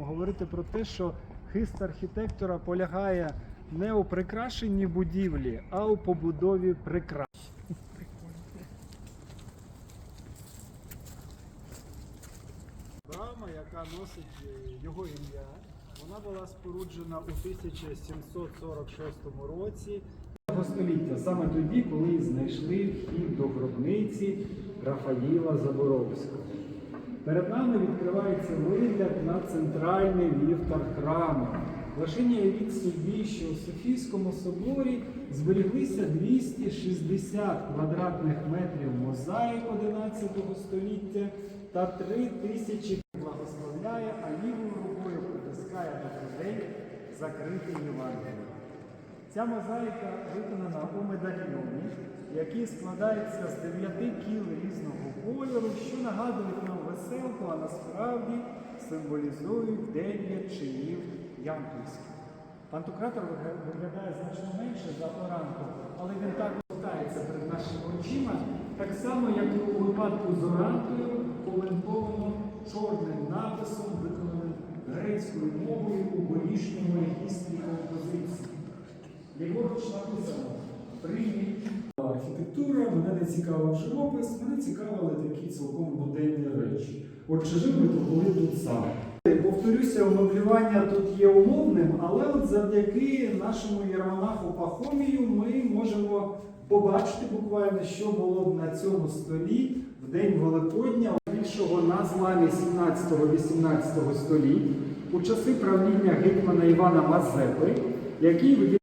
будемо говорити про те, що хист архітектора полягає не у прикрашенні будівлі, а у побудові прикрас. Брама, яка носить е, його ім'я, вона була споруджена у 1746 році століття, саме тоді, коли знайшли вхід до гробниці Рафаїла Заборовського. Перед нами відкривається вигляд на центральний вівтар храму. Лише від собі, що у Софійському соборі зберіглися 260 квадратних метрів мозаїк 11 століття та 3 тисячі благословляє, а лівою рукою притискає до грудей закритий Євангеліє. Ця мозаїка виконана у медальйоні, який складається з дев'яти кіл різного кольору, що нагадують веселку, а насправді символізують дев'ять чинів ямпільських. Пантократор виглядає значно менше за оранку, але він так повертається перед нашими очима, так само, як і у випадку з оранкою, коментовано чорним написом, виконаним грецькою мовою у горішньому регістрі композиції. Ліворуч написано «Прийміть». Архітектура, мене не цікавив живопис, мене цікавили такі цілком буденні речі. От чи жив би то були тут саме? Повторюся, умеблювання тут є умовним, але от завдяки нашому єрмонаху Пахомію ми можемо побачити буквально, що було б на цьому столі в день Великодня, більшого на зламі 17-18 століть, у часи правління гетьмана Івана Мазепи, який